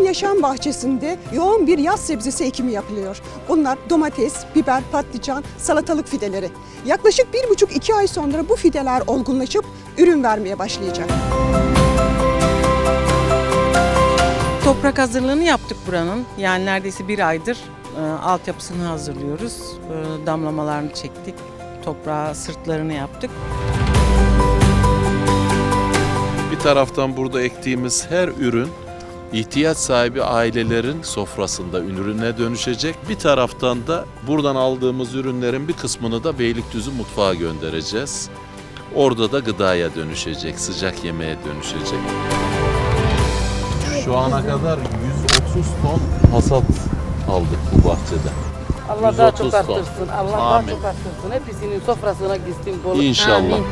yaşam bahçesinde yoğun bir yaz sebzesi ekimi yapılıyor. Bunlar domates, biber, patlıcan, salatalık fideleri. Yaklaşık bir buçuk iki ay sonra bu fideler olgunlaşıp ürün vermeye başlayacak. Toprak hazırlığını yaptık buranın. Yani neredeyse bir aydır e, altyapısını hazırlıyoruz. E, damlamalarını çektik. Toprağa sırtlarını yaptık. Bir taraftan burada ektiğimiz her ürün ihtiyaç sahibi ailelerin sofrasında ürüne dönüşecek. Bir taraftan da buradan aldığımız ürünlerin bir kısmını da Beylikdüzü mutfağa göndereceğiz. Orada da gıdaya dönüşecek, sıcak yemeğe dönüşecek. Şu ana kadar 130 ton hasat aldık bu bahçede. Allah daha 130 çok ton. arttırsın. Allah Amin. daha çok arttırsın. Hepsinin sofrasına gitsin. Bol. İnşallah. Amin.